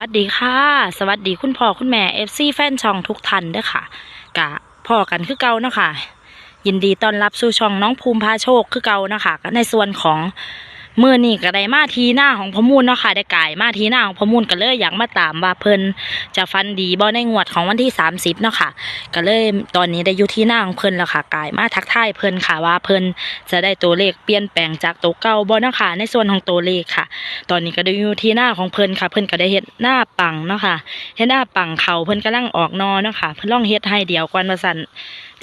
สวัสดีค่ะ สวัสดีคุณพ่อคุณแม่เอฟซีแฟนช่องทุกท่านเด้อค่ะกะพ่อกันคือเก่าเนาะค่ะยินดีต้อนรับสู่ช่องน้องภูมิพาโชคคือเก่าเนาะค่ะในส่วนของ มื่อนี่ก็ได้มาทีหน้าของพมูลเนาะค่ะได้กายมาทีหน้าของพมูลก็เลยอยากมาตามว่าเพิ่นจะฟันดีบ่ในงวดของวันที่ 30เนาะค่ะก็เลยตอนนี้ได้อยู่ที่หน้าของเพิ่นแล้วค่ะกายมาทักทายเพิ่นค่ะว่าเพิ่นจะได้ตัวเลขเปลี่ยนแปลงจากตัวเก่าบ่เนาะค่ะในส่วนของตัวเลขค่ะ ตอนนี้ก็ได้อยู่ที่หน้าของเพิ่นค่ะ เพิ่นก็ได้เฮ็ดหน้าปังเนาะค่ะเฮ็ดหน้าปังเขาเพิ่นกำลังออกนอเนาะค่ะเพิ่นลองเฮ็ดให้เดียวก่อนว่าซั่น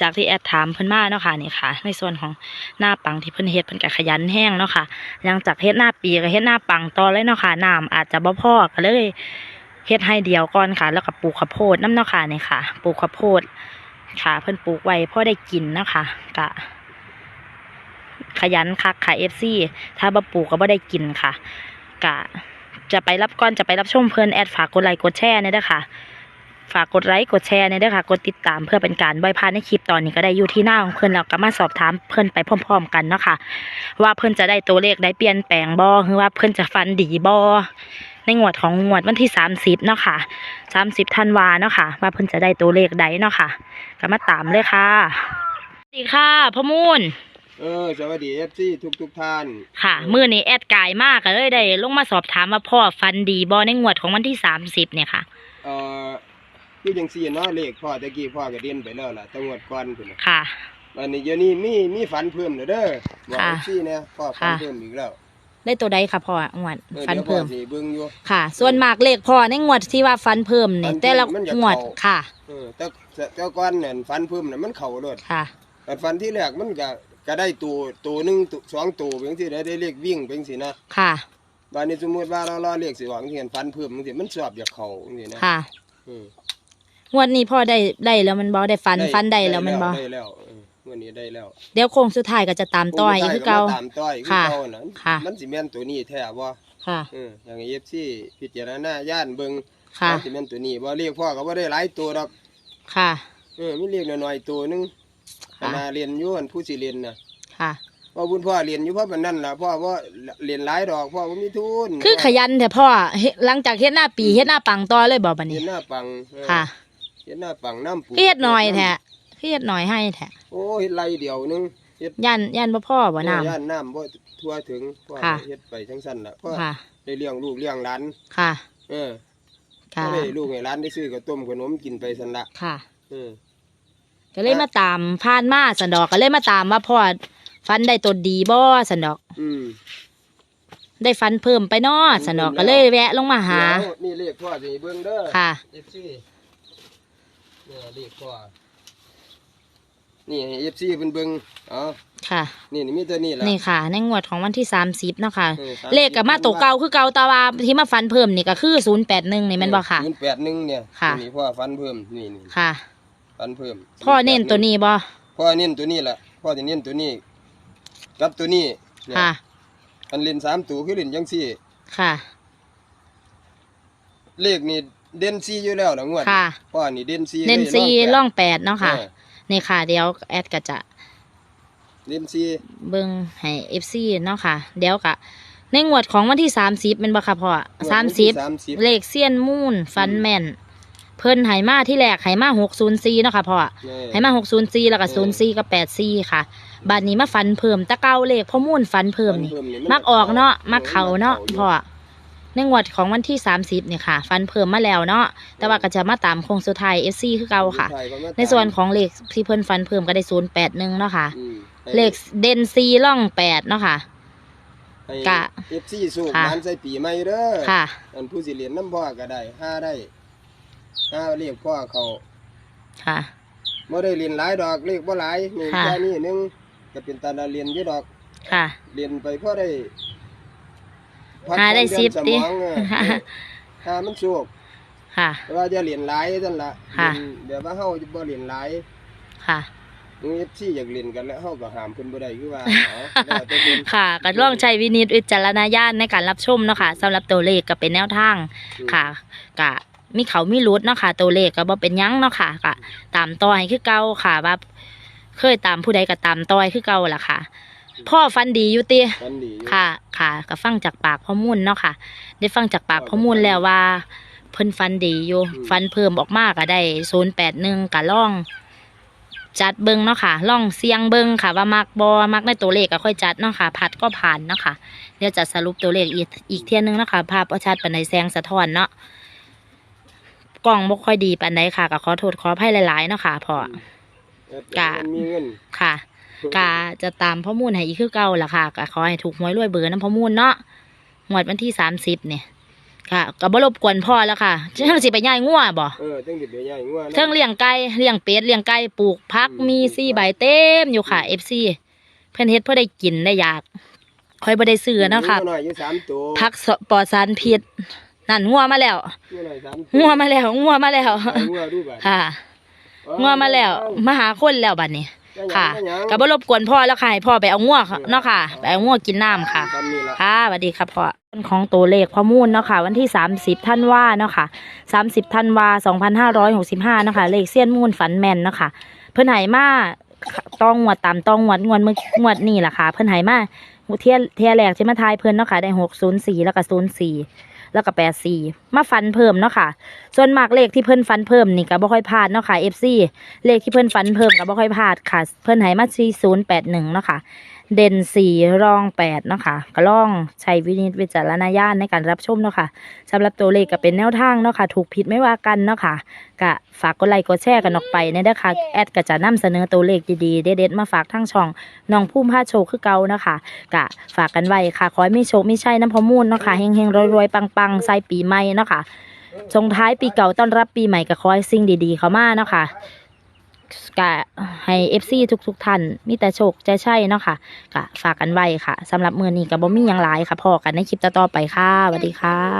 จากที่แอดถามเพิ่นมาเนาะค่ะนี่ค่ะ ในส่วนของหน้าปังที่เพิ่นเฮ็ดเพิ่นก็ขยันแห้งเนาะค่ะหลังจากเฮ็ดหน้าปีก็เฮ็ดหน้าปังต่อเลยเนาะค่ะน้ำอาจจะบ่พอก็เลยเฮ็ดให้เดียวก่อนค่ะ แล้วก็ปลูกข้าวโพดน้ำเนาะค่ะนี่ค่ะปลูกข้าวโพดค่ะ เพิ่นปลูกไว้พอได้กินเนาะค่ะก็ขยันคักค่ะ FC ถ้าบ่ปลูกก็บ่ได้กินค่ะกะจะไปรับก่อนจะไปรับชมเพื่อนแอดฝากกดไลค์กดแชร์เนี่ยด้อค่ะ ฝากกดไลค์กดแชร์เนี่ยเด้อค่ะกดติดตามเพื่อเป็นการบ่อยพลาดในคลิปตอนนี้ก็ได้อยู่ที่หน้าของเพื่อนแล้วก็มาสอบถามเพื่อนไปพร้อม ๆ กันเนาะค่ะ ว่าเพื่อนจะได้ตัวเลขได้เปลี่ยนแปลงบ่หรือว่าเพื่อนจะฟันดีบ่ในงวดของงวดวันที่สามสิบเนาะค่ะสามสิบธันวาเนาะค่ะ ว่าเพื่อนจะได้ตัวเลขใดเนาะค่ะ ก็มาตามเลยค่ะสวัสดีค่ะพ่อมูลเออสวัสดีเอฟซีทุกทุกๆท่าน ค่ะ มือนี้แอดกายมากก็เลยได้ลงมาสอบถามว่าพ่อฟันดีบอในงวดของวันที่สามสิบเนี่ยค่ะเอ่อ คือจังซี่เนาะเลขพ่อตะกี้พ่อก็เด่นไปแล้วล่ะจังหวัดก่อนพุ่นน่ะค่ะ วันนี้เดี๋ยวนี้มีมีฝันเพิ่มแล้วเด้อบอกค่ะเอฟซีเนี่ยพ่อฝันค่ะ เพิ่มอีกแล้วได้ตัวใดค่ะพ่องวดออฟันดี๋ยวพ่อเพิ่มสิเบิ่งอยู่ ค่ะ ส่วนมากเลขพ่อในงวดที่ว่าฟันเพิ่มนี่ฟันเพิ่มแต่ละมันจะงวดเข้า ค่ะเออแต่แต่ก่อนเนี่ยฝันเพิ่มน่ะมันเข้าโลด ค่ะ แต่ฝันที่แรกมันก็ก็ได้ตัวตัวหนึงตัวสองตัวเป็นจังซี่ได้ได้เลขวิ่งเป็นจังซี่นะค่ะบัดนี้สมมุติว่าเรารอเลขสิออกจังซี่ฝันเพิ่มจังซี่มันชอบอยากเข้าจังซี่นะค่ะ อืม งวดนี้พ่อได้ได้แล้วมันบอได้ฟันฟันได้แล้วมันบอได้แล้วเออวันนี้ได้แล้ว เดี๋ยวโค้งสุดท้ายก็จะตามต่อยอีกคือเก่าตามต้อยคือค่ะเก่าน่ะค่ะมันสิแม่นตัวนี้แท้บ่ค่ะเอออย่างเอฟซีพิจารณาย่านเบิ่งค่ะว่าสิแม่นตัวนี้บ่เรียกพ่อก็บ่ได้หลายตัวดอกค่ะเออมีเรียกน้อยๆตัวหนึงขค่ะณะเรียนอยู่อันผู้สิเรียนน่ะค่ะพ่อบุญพ่อเรียนอยู่เพราะมันนั่นล่ะพ่อบ่เรียนหลายดอกพ่อบ่มีทุนคือขยันแต่พ่อเฮ็ดหลังจากเฮ็ดหน้าปีเฮ็ดหน้าปังต่อเลยบอบันเรีนี้ยนหน้าปังเออค่ะ เรียนหน้าปังน้ำปูคือเฮ็ดหน่อยแท้คือเฮ็ดหน่อยให้แท้โอ้เฮ็ดไรเดียวหนึงเฮ็ดย่านย่านบ่พ่อบ่น้ย่านน้ำบ่ทั่วถึงพ่อค่ะเฮ็ดไปจังซั่นล่ะพ่อำค่ะได้เลี้ยงลูกเลี้ยงหลานค่ะ เออค่ะก็ได้ลูกให้ร้านได้ซื้อกับต้มขนมกินไปสันละค่ะเออก็เลยมาตามผ่านมาสันดอกก็เลยมาตามว่าพ่อฟันได้ตัวดีบ่สันดอก อืมได้ฟันเพิ่มไปเนาะสันดอกก็เลยแวะลงมาหาเดี๋ยวนี่เลขพ่อสิเบิ่งเด้อค่ะ เอฟซีเนี่ยเลขพ่อนี่เอฟซีเพิ่นเบิ่งอ๋อค่ะ นี่นี่มีตัวนี้ล่ะนี่ค่ะ ในงวดของวันที่สามสิบเนาะค่ะออ30เลขกับมาตัวเก่าคือเก่าแตาวาที่มาฟันเพิ่มนี่ก็คือศูนย์แปดหนึ่งนี่แมันบ่ค่ะศูนย์แปดหนึ่งเนี่ยค่ะนี่พ่อฟันเพิ่มนี่นี่ค่ะ ฟันเพิ่ม พ่อเน้นตัวนี้บ่พ่อเน้นตัวนี้แหละพ่อจะเน้นตัวนี้กับตัวนี้เนี่ยค่ะอันเล่นสามตัวคือเล่นจังซี่ค่ะ เลขนี่ เด่นซีอยู่แล้วนะงวดค่ะ พ่อนี่เด่นซีเน้นลยซีแปดล่องแปดเนาะค่ะออนี่ค่ะ เดี๋ยวแอดก็จะเล่นซีเบิ่งให้เอฟซีเนาะค่ะ เดี๋ยวกะในงวดของวันที่สามสิบเป็นบ่ค่ะพ่อสามสิบสามสิบเลขเซียนมูนฟันแม่นเพิ่นไหมาที่แรกไหมาหกศูนย์สี่เนาะค่ะพ่อไหมาหกศูนย์สี่แล้วก็ศูนย์สี่กับแปดสี่ค่ะบาดนี้มาฟันเพิ่มตะเก้าเลขพ่อมูนฟันเพิ่มนี่มักออกเนาะมักเขาเนาะพ่อ ในงวดของวันที่สามสิบเนี่ยค่ะ ฟันเพิ่มมาแล้วเนาะแต่ว่าก็จะมาตามโคงสุดท้ายเอฟซีคือเก่าค่ะ ในส่วนของเลขที่เพิ่นฟันเพิ่มก็ได้ศูนย์แปดหนึ่งเนาะค่ะอืมเลขเดนซีล่องแปดเนาะค่ะกะเอฟซีสูบค่ะมันใส่ปีใหม่เด้อค่ะอันผู้สิเรียนน้ำพ่อก็ได้ห้าได้ห้าเรียกพ่อเขาค่ะบ่ได้เรียนหลายดอกเลขบ่หลายมีค่ะแค่นี้หนึงก็เป็นตาเรียนอยู่ดอกค่ะ เรียนไปพอได้พัก หาได้ผ่อนสิบเอนสติมองเออค่ะหามันสูบค่ะ แต่ว่าจะเรียนหลายนั่นล่ะค่ะเรียนแบบว่าเฮาจะบ่เรียนหลายค่ะ มึงเอฟซีอยากเรียนกันแล้วเฮาก็ห้ามเพิ่นบ่ได้คือว่าเอาแล้วแต่เพิ่น ค่ะก็ลองใช้วินิจวิจารณญาณในการรับชมเนาะค่ะสำหรับตัวเลขก็เป็นแนวทางค่ะกะมีเขามีรุดเนาะค่ะตัวเลขก็บ่เป็นหยังเนาะค่ะกะตามต่อยคือเก่าค่ะว่าเคยตามผู้ใดก็ตามต่อยคือเก่าล่ะค่ะ พ่อฟันดีอยู่ติกันดีอยู่ค่ะ ค่ะก็ฟังจากปากพ่อมุ่นเนาะค่ะ ได้ฟังจากปากพ่อมุ่นแล้วว่า เพิ่นฟันดีอยู่อืมฟันเพิ่มออกมากก็ได้ศูนย์แปดหนึ่งกะล่อง จัดเบิ้งเนาะค่ะล่องเสียงเบิ้งค่ะ ว่ามักบอมักในตัวเลขก็ค่อยจัดเนาะค่ะพัดก็ผ่านเนาะค่ะเดี๋ยวจะสรุปตัวเลขอีกอีกเที่ยนึงเนาะค่ะภาพประชัดปานในแสงสะท้อนเนาะกล้องบ่ค่อยดีปานใดค่ะก็ขอโทษขออภัยหลายๆเนาะค่ะพอกะมันมีเงินค่ะ กาจะตามข้อมูลให้อีกคือเก่าล่ะค่ะก็ขอให้ถูกหวยรวยเบอร์น้ำข้อมูลเนาะหมวดวันที่สามสิบเนี่ยค่ะก็บ่รบกวนพ่อแล้วค่ะเชิงสิไปย่ายงัวบ่เออตั้งแต่เดี๋ยวใหญ่งัวนะเทิงเลี้ยงไก่เลี้ยงเป็ดเลี้ยงไก่ปลูกพักอืมมีซี่ใบเต็มอยู่ค่ะ FC เพื่อนเฮ็ดเพื่อได้กินได้อยากค่อยบ่ได้ซื้อเนาะค่ะงัวหน่อยอยู่สามตัวพักสปลอดสารพิษนั่นงัวมาแล้วงัวหน่อยสามงัวมาแล้วงัวมาแล้วเอางัวดูบัดค่ะงัวมาแล้วมาหาคนแล้วบัดนี้ ค่ะก็บ่รบกวนพ่อแล้วค่ะให้พ่อไปเอางัวเนาะค่ะไปเอางัวกินน้ำค่ะ ตามนี้ละค่ะสวัสดีครับพ่อของตัวเลขข้อมูลเนาะค่ะ วันที่ 30ท่านว่าเนาะค่ะ 30ท่านว่า2565เนาะค่ะเลขเสี้ยนมูลฝันแม่นเนาะค่ะ เพิ่นไหมาต้องงวดตามต้องงวดงวดเมื่องวดนี่แหละค่ะ เพิ่นไหมาเที่ยเที่ยแรกที่มาทายเพิ่นเนาะค่ะได้604แล้วก็04 แล้วก็84มาฟันเพิ่มเนาะค่ะ ส่วนมากเลขที่เพิ่นฟันเพิ่มนี่ก็บ่ค่อยพลาดเนาะค่ะ FC เลขที่เพิ่นฟันเพิ่มก็บ่ค่อยพลาดค่ะ เพิ่นไหมา4081เนาะค่ะ เด่นสี่รองแปดเนาะค่ะก็ล่องใช้วินิจวิจารณญาณในการรับชมเนาะค่ะสำหรับตัวเลขก็เป็นแนวทางเนาะค่ะถูกผิดไม่ว่ากันเนาะค่ะก็ฝากกดไลค์กดแชร์กันออกไปในเด้อค่ะแอดก็จะนำเสนอตัวเลขดีๆเด็ดๆมาฝากทั้งช่องน้องพุ่มผ้าโชคคือเก่านะค่ะก็ฝากกันไว้ค่ะขอให้ไมีโชคมีชัยน้ำพอมูลเนาะค่ะเฮงๆรวยๆปังๆใส่ปีใหม่เนาะค่ะส่งท้ายปีเก่าต้อนรับปีใหม่ก็ขอให้สิ่งดีๆ เข้ามาเนาะค่ะ กะให้เอฟซีทุกๆท่านมีแต่โชคจะใช่เนาะค่ะกะฝากกันไว้ค่ะสำหรับมือนี้กับบ่มีหยังหลายค่ะพอกันในคลิปต่อๆไปค่ะสวัสดีค่ะ